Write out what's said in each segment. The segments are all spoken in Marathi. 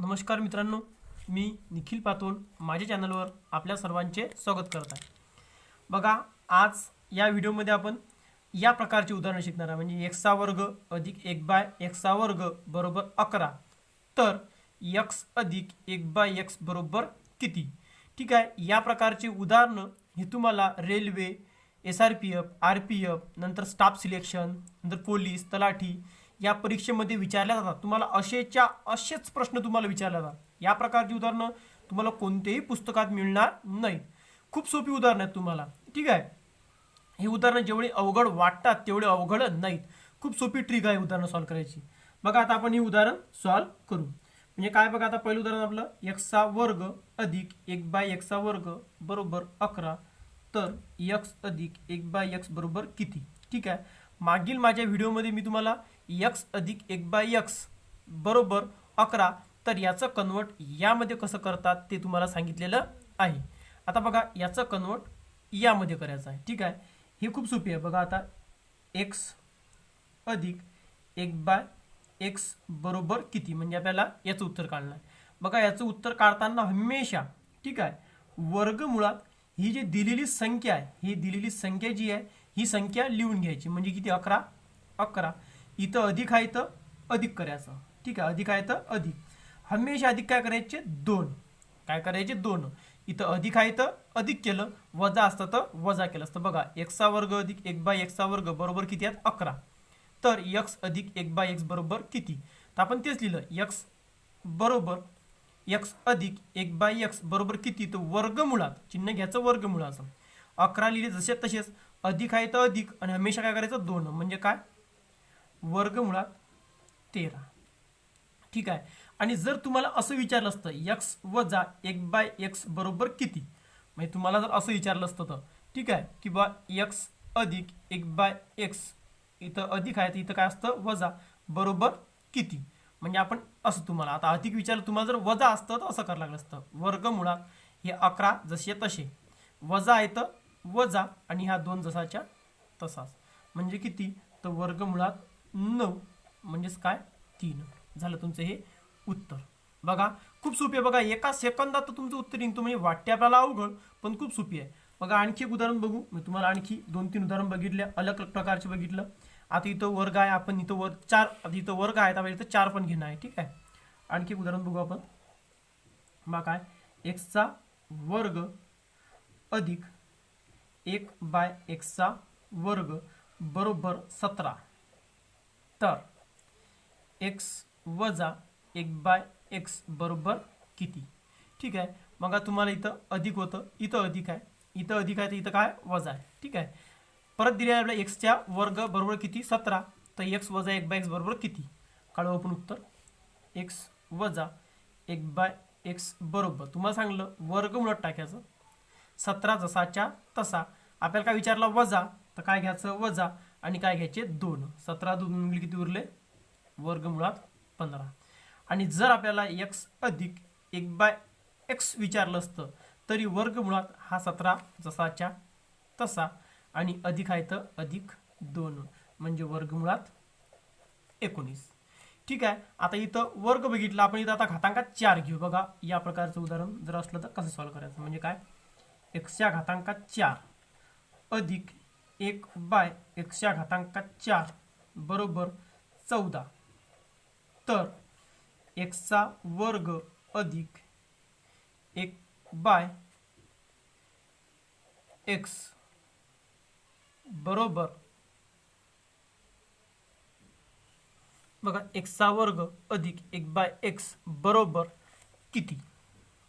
नमस्कार मित्रांनो मी निखिल पातून माझ्या चॅनलवर आपल्या सर्वांचे स्वागत करत आहे. बघा आज या व्हिडिओमध्ये आपण या प्रकारची उदाहरणं शिकणार आहे. म्हणजे एक्सचा वर्ग अधिक एक बाय एक्सचा वर्ग बरोबर अकरा. तर यक्स अधिक एक बाय एक्स बरोबर किती? ठीक आहे या प्रकारची उदाहरणं ही तुम्हाला railway S R P F R P F नंतर स्टाफ सिलेक्शन नंतर पोलीस तलाठी या परीक्षेमध्ये विचारल्या जातात. तुम्हाला असेच्या असेच प्रश्न तुम्हाला विचारले जातात. या प्रकारची उदाहरणं तुम्हाला कोणत्याही पुस्तकात मिळणार नाहीत. खूप सोपी उदाहरणं आहेत तुम्हाला. ठीक आहे? ही उदाहरणं जेवढी अवघड वाटतात तेवढे अवघड नाहीत. खूप सोपी ट्रिक आहे उदाहरणं सॉल्व करायची. बघा आता आपण ही उदाहरण सॉल्व करू. म्हणजे काय बघा आता पहिलं उदाहरण आपलं एक्सा वर्ग अधिक एक बाय एक्सा वर्ग बरोबर अकरा तर यक्स अधिक एक बाय यक्स बरोबर किती? ठीक आहे? मागील माझ्या व्हिडिओमध्ये मी तुम्हाला यक्स अधिक एक बाय यक्स बरोबर अकरा तर याचं कन्वर्ट यामध्ये कसं करतात ते तुम्हाला सांगितलेलं आहे. आता बघा याचं कन्वर्ट यामध्ये करायचं आहे. ठीक आहे? हे खूप सोपी आहे. बघा आता एक्स अधिक एक बाय एक्स बरोबर किती? म्हणजे आपल्याला याचं उत्तर काढणं आहे. बघा याचं उत्तर काढताना हमेशा ठीक आहे वर्गमुळात ही जी दिलेली संख्या आहे ही दिलेली संख्या जी आहे ही संख्या लिहून घ्यायची. म्हणजे किती? अकरा. अकरा. इथं अधिक आहे तर अधिक करायचं. ठीक आहे? अधिक आहे तर अधिक. हमेशा अधिक काय करायचे? दोन. काय करायचे? दोन. इथं अधिक आहे तर अधिक केलं. वजा असतं तर वजा केलं असतं. बघा एक्सचा वर्ग अधिक एक बाय एक्सचा वर्ग बरोबर किती आहेत? अकरा. तर यक्स अधिक एक बाय एक्स बरोबर किती? तर आपण तेच लिहिलं. यक्स बरोबर यक्स अधिक एक बाय यक्स बरोबर किती? तर वर्गमुळात. चिन्ह घ्यायचं वर्गमुळाचं. अकरा लिहिले जसे तसेच. अधिक आहे तर अधिक. आणि हमेशा काय करायचं? दोन. म्हणजे काय? वर्गमुळात तेरा. ठीक आहे. आणि जर तुम्हाला असं विचारलं असतं यक्स वजा एक बाय एक्स बरोबर किती? म्हणजे तुम्हाला जर असं विचारलं असतं तर. ठीक आहे? की बा यक्स अधिक एक बाय एक्स इथं अधिक आहे तर इथं काय असतं? वजा बरोबर किती? म्हणजे आपण असं तुम्हाला आता अधिक विचारलं तुम्हाला जर वजा असतं तर असं करायला लागलं असतं. वर्गमुळात हे अकरा जसे तसे. वजा आहे तर वजा आणि ह्या दोन जसाच्या तसाच. म्हणजे किती? तर वर्गमुळात नऊ म्हणजेच काय? तीन. झालं तुमचं हे उत्तर. बघा खूप सोपी आहे बघा. एका सेकंदात तर तुमचं उत्तर निघतो. म्हणजे वाटते आपल्याला अवघड पण खूप सोपी आहे. बघा आणखी एक उदाहरण बघू. मी तुम्हाला आणखी दोन तीन उदाहरण बघितले अलग प्रकारचे बघितलं. आता इथं वर्ग आहे आपण इथं वर चार आता इथं वर्ग आहे आपण इथं चार पण घेणं आहे ठीक आहे? आणखी एक उदाहरण बघू आपण. मग काय? एक्सचा वर्ग अधिक एक बाय एक्सचा वर्ग बरोबर सतरा. तर एक्स वजा एक बाय एक्स बरोबर किती? ठीक आहे. मग तुम्हाला इथं अधिक होतं इथं अधिक आहे. इथं अधिक आहे तर इथं काय? वजा आहे. ठीक आहे. परत दिले आहे आपल्या एक्सच्या वर्ग बरोबर किती? सतरा. तर एक्स वजा एक बाय एक्स बरोबर किती? काढू आपण उत्तर. एक्स वजा एक बाय एक्स बरोबर. तुम्हाला सांगलं वर्गमुळात टाकायचं. सतरा जसाच्या तसा. आपल्याला काय विचारला? वजा. तर काय घ्यायचं? वजा. आणि काय घ्यायचे? दोन. सतरा दोन किती उरले? वर्गमुळात पंधरा. आणि जर आपल्याला एक्स अधिक एक बाय एक्स विचारलं असतं तरी वर्गमुळात हा सतरा जसाच्या तसा. आणि अधिक आहे तर अधिक दोन. म्हणजे वर्गमुळात एकोणीस. ठीक आहे. आता इथं वर्ग बघितला. आपण इथं आता घातांकात चार घेऊ. बघा या प्रकारचं उदाहरण जर असलं तर कसं सॉल्व्ह करायचं? म्हणजे काय? एक्सच्या घातांकात चार अधिक एक बाय एक्सच्या घातांकात चार बरोबर चौदा. तर एक्सचा वर्ग अधिक एक बाय एक्स बरोबर बघा एक्सचा वर्ग अधिक एक बाय एक्स बरोबर किती?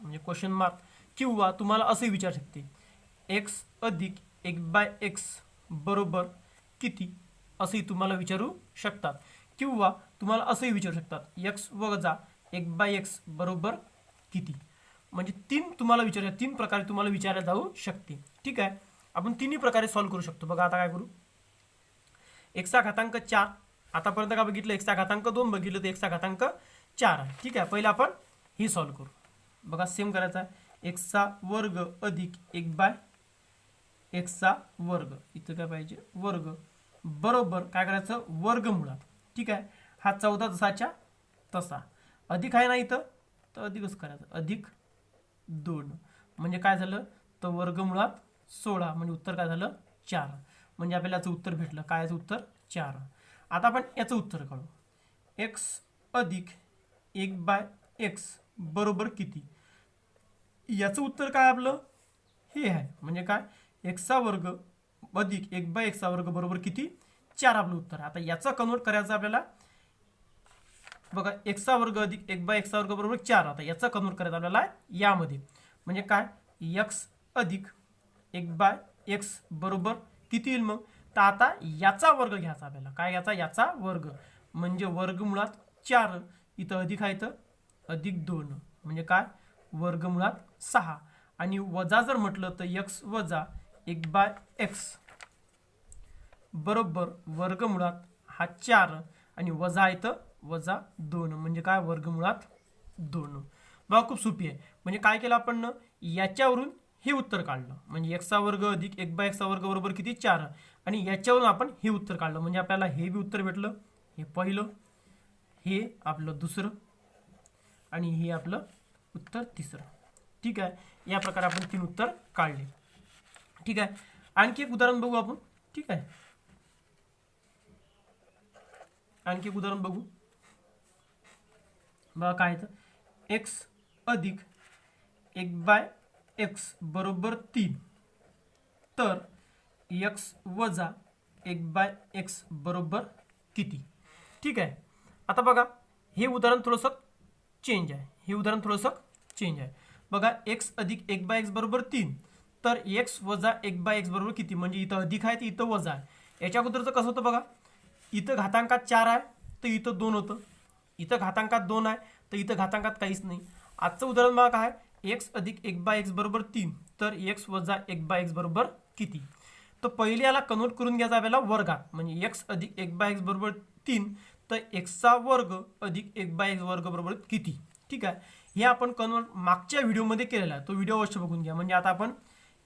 म्हणजे क्वेश्चन मार्क किंवा तुम्हाला असंही विचारू शकते. एक्स अधिक एक बाय एक्स बरोबर किती? असंही तुम्हाला विचारू शकतात. किंवा तुम्हाला असंही विचारू शकतात. एक्स वजा एक बाय एक्स बरोबर किती? म्हणजे तीन तुम्हाला विचार तीन प्रकारे तुम्हाला विचारल्या जाऊ शकते. ठीक आहे? आपण तिन्ही प्रकारे सॉल्व्ह करू शकतो. बघा आता काय करू? एक्सचा घातांक चार. आतापर्यंत का बघितलं? एक्सचा घातांक दोन. बघितलं तर एक्सचा घातांक चार आहे. ठीक आहे? पहिले आपण ही सॉल्व्ह करू. बघा सेम करायचा आहे. एक्सचा वर्ग अधिक एक बाय एक्सचा वर्ग. इथं काय पाहिजे? वर्ग. बरोबर काय करायचं? वर्गमुळात ठीक आहे? हा चौदा जसाच्या तसा. अधिक आहे ना इथं? तर अधिकच करायचं. अधिक दोन. म्हणजे काय झालं? तर वर्गमुळात सोळा. म्हणजे उत्तर काय झालं? चार. म्हणजे आपल्याला याचं उत्तर भेटलं. काय याचं उत्तर? चार. आता आपण याचं उत्तर काढू. एक्स अधिक एक बाय एक्स बरोबर किती? याचं उत्तर काय आपलं? हे आहे. म्हणजे काय? एक्सा वर्ग अधिक एक बाय एक्सा वर्ग बरोबर किती? चार आपलं उत्तर आहे. आता याचा कन्वर्ट करायचं आपल्याला बघा एक्सा वर्ग अधिक एक बाय एक्सा वर्ग बरोबर चार. आता याचा कन्वर्ट करायचा आपल्याला यामध्ये. म्हणजे काय? एक्स अधिक एक बाय एक्स बरोबर किती येईल मग? तर आता याचा वर्ग घ्यायचा आपल्याला. काय घ्यायचा? याचा वर्ग. म्हणजे वर्ग मुळात चार. इथं अधिक आहे तर अधिक दोन. म्हणजे काय? वर्गमुळात सहा. आणि वजा जर म्हटलं तर एक्स वजा एक बाय एक्स. बरोबर वर्गमुळात हा चार. आणि वजा आहे तर वजा दोन. म्हणजे काय? वर्गमुळात दोन. बघा खूप सोपी आहे. म्हणजे काय केलं आपण? याच्यावरून हे उत्तर काढलं. म्हणजे एक्सचा वर्ग अधिक एक बाय एक्सचा वर्ग बरोबर किती? चार. आणि याच्यावरून आपण हे उत्तर काढलं. म्हणजे आपल्याला हे बी उत्तर भेटलं. हे पहिलं. हे आपलं दुसरं. आणि हे आपलं उत्तर तिसरं. ठीक आहे? या प्रकारे आपण तीन उत्तर काढले. ठीक आहे? आणखी एक उदाहरण बघू आपण. ठीक आहे? आणखी एक उदाहरण बघू. बघा काय तर एक्स अधिक एक बाय एक्स बरोबर तीन. तर एक्स वजा एक बाय एक्स बरोबर किती? ठीक आहे? आता बघा हे उदाहरण थोडंसं चेंज आहे. हे उदाहरण थोडंसं चेंज आहे. बघा एक्स अधिक एक बाय एक्स बरोबर तीन. तर एक्स वजा एक बाय एक्स बरोबर किती? म्हणजे इथं अधिक आहे तर इथं वजा आहे. याच्या अगोदरचं कसं होतं बघा? इथं घातांकात चार आहे तर इथं दोन होतं. इथं घातांकात दोन आहे तर इथं घातांकात काहीच नाही. आजचं उदाहरण बघा काय? एक्स अधिक एक बाय एक्स बरोबर तीन. तर एक्स वजा एक बाय एक्स बरोबर किती? तर पहिले याला कन्वर्ट करून घ्यायचा आपल्याला वर्गात. म्हणजे एक्स अधिक एक बाय एक्स बरोबर तीन तर एक्सचा वर्ग अधिक एक बाय एक्स वर्ग बरोबर किती? ठीक आहे. हे आपण कन्वर्ट मागच्या व्हिडिओमध्ये केलेला आहे. तो व्हिडिओ अवश्य बघून घ्या. म्हणजे आता आपण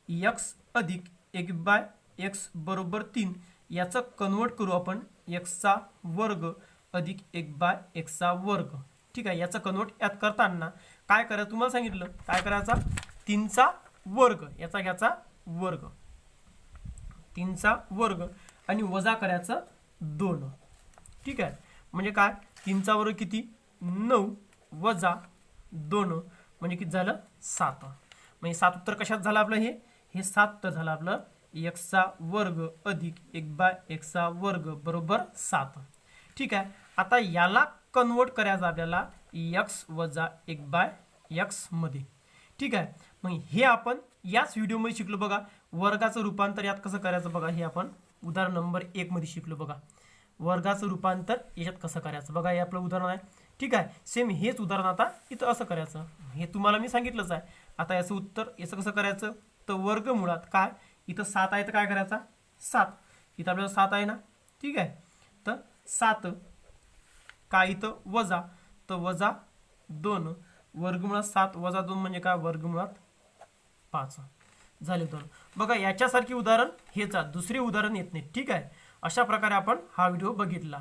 एक्स अधिक एक बाय एक्स बरोबर तीन याचं कन्वर्ट करू आपण. एक्सचा वर्ग अधिक एक बाय एक्सचा वर्ग. ठीक आहे? याचं कन्वर्ट यात करताना काय करायचं? तुम्हाला सांगितलं. काय करायचा? तीनचा वर्ग. याचा घ्यायचा वर्ग. तीनचा वर्ग आणि वजा करायचं दोन. ठीक आहे? म्हणजे काय? तीनचा वर्ग किती? नऊ. वजा दोन म्हणजे किती झालं? सात. म्हणजे सात उत्तर कशात झालं आपलं हे? हे सात झालं आपलं एक्सचा वर्ग अधिक एक बाय एक्सचा वर्ग बरोबर सात. ठीक आहे? आता याला कन्वर्ट करायचं आपल्याला एक्स वजा एक बाय एक्समध्ये ठीक आहे? मग हे आपण याच व्हिडिओमध्ये शिकलो बघा. वर्गाचं रूपांतर यात कसं करायचं बघा? हे आपण उदाहरण नंबर एकमध्ये शिकलो बघा. वर्गाचं रूपांतर याच्यात कसं करायचं? बघा हे आपलं उदाहरण आहे. ठीक आहे सेम हेच उदाहरण आता इथं असं करायचं. हे तुम्हाला मी सांगितलंच आहे. आता याचं उत्तर याचं कसं करायचं? तर वर्गमुळात काय? इथं सात आहे तर काय करायचा? सात. इथं आपल्याला सात आहे ना? ठीक आहे. तर सात काय इथं? वजा. तर वजा दोन. वर्गमुळात सात वजा दोन म्हणजे काय? वर्गमुळात पाच. झाले दोन. बघा याच्यासारखी उदाहरण हेच आहे. दुसरे उदाहरण येत नाही. ठीक आहे? अशा प्रकारे आपण हा व्हिडिओ बघितला.